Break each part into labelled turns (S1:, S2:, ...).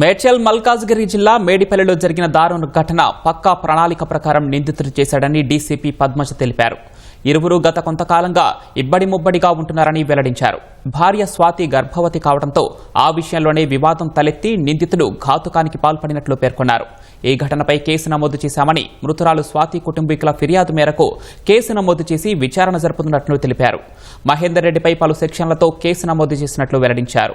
S1: మేడ్చల్ మల్కాజ్గిరి జిల్లా మేడిపల్లిలో జరిగిన దారుణ ఘటన పక్కా ప్రణాళిక ప్రకారం నిందితుడు చేశాడని డీసీపీ పద్మజ తెలిపారు. ఇరువురు గత కొంతకాలంగా ఇబ్బడి ముబ్బడిగా ఉంటున్నారని వెల్లడించారు. భార్య స్వాతి గర్భవతి కావడంతో ఆ విషయంలోనే వివాదం తలెత్తి నిందితులు ఘాతుకానికి పాల్పడినట్లు పేర్కొన్నారు. ఈ ఘటనపై కేసు నమోదు చేశామని మృతురాలు స్వాతి కుటుంబీకుల ఫిర్యాదు మేరకు కేసు నమోదు చేసి విచారణ జరుపుతున్నట్లు తెలిపారు. మహేందర్ రెడ్డిపై పలు సెక్షన్లతో కేసు నమోదు చేసినట్లు వెల్లడించారు.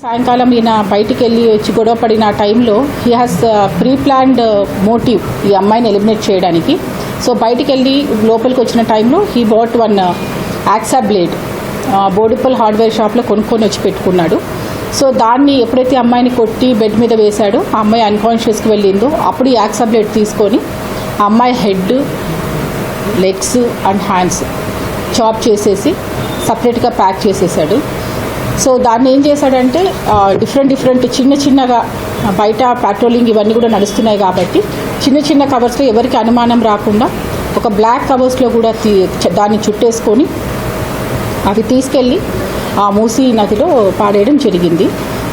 S2: సాయంకాలం ఈయన బయటికి వెళ్ళి వచ్చి గొడవ పడిన టైంలో he has pre planned motive ఈ అమ్మాయిని ఎలిమినేట్ చేయడానికి. సో బయటికి వెళ్ళి లోపలికి వచ్చిన టైంలో he bought one hacksaw blade Boduppal hardware షాప్లో కొనుక్కొని వచ్చి పెట్టుకున్నాడు. సో దాన్ని ఎప్పుడైతే అమ్మాయిని కొట్టి బెడ్ మీద వేశాడో ఆ అమ్మాయి అన్కాన్షియస్కి వెళ్ళిందో అప్పుడు ఈ యాక్సా బ్లేడ్ తీసుకొని అమ్మాయి head legs and hands chop చేసేసి సపరేట్గా ప్యాక్ చేసేసాడు. సో దాన్ని ఏం చేశాడంటే డిఫరెంట్ డిఫరెంట్ చిన్న చిన్నగా బయట పెట్రోలింగ్ ఇవన్నీ కూడా నడుస్తున్నాయి కాబట్టి చిన్న చిన్న కవర్స్లో ఎవరికి అనుమానం రాకుండా ఒక బ్లాక్ కవర్స్లో కూడా తీ దాన్ని చుట్టేసుకొని అవి తీసుకెళ్ళి ఆ మూసీ నదిలో పాడేయడం జరిగింది.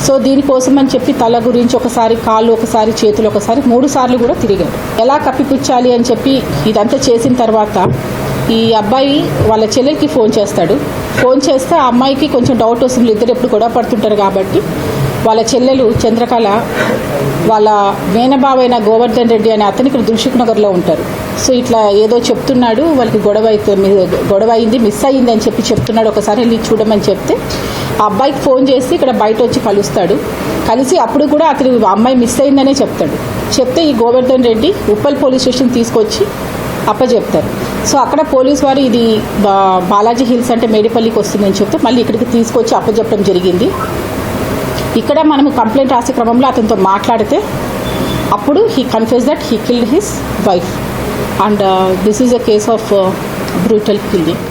S2: సో దీనికోసం అని చెప్పి తల గురించి ఒకసారి కాళ్ళు ఒకసారి చేతులు ఒకసారి మూడు సార్లు కూడా తిరిగాడు. ఎలా కప్పిపుచ్చాలి అని చెప్పి ఇదంతా చేసిన తర్వాత ఈ అబ్బాయి వాళ్ళ చెల్లెలకి ఫోన్ చేస్తాడు. ఫోన్ చేస్తే ఆ అమ్మాయికి కొంచెం డౌట్ వస్తుంది. ఇద్దరు ఎప్పుడు గొడవ పడుతుంటారు కాబట్టి. వాళ్ళ చెల్లెలు చంద్రకళ వాళ్ళ మేనబావైన గోవర్ధన్ రెడ్డి అనే అతను ఇక్కడ దిల్షుక్ నగర్లో ఉంటారు. సో ఇట్లా ఏదో చెప్తున్నాడు వాళ్ళకి గొడవ అయితే గొడవ అయింది మిస్ అయ్యింది అని చెప్పి చెప్తున్నాడు. ఒకసారి వెళ్ళి చూడమని చెప్తే ఆ అబ్బాయికి ఫోన్ చేసి ఇక్కడ బయట వచ్చి కలుస్తాడు. కలిసి అప్పుడు కూడా అతను అమ్మాయి మిస్ అయిందనే చెప్తాడు. చెప్తే ఈ గోవర్ధన్ రెడ్డి ఉప్పల్ పోలీస్ స్టేషన్ తీసుకొచ్చి అప్పచెప్తారు సో అక్కడ పోలీస్ వారు ఇది బా- బాలాజీ హిల్స్ అంటే మేడిపల్లికి వస్తుందని చెప్తే మళ్ళీ ఇక్కడికి తీసుకొచ్చి అప్పచెప్పడం జరిగింది. ఇక్కడ మనం కంప్లైంట్ రాసే క్రమంలో అతనితో మాట్లాడితే అప్పుడు he confuse that he killed his wife and this is a case of brutal killing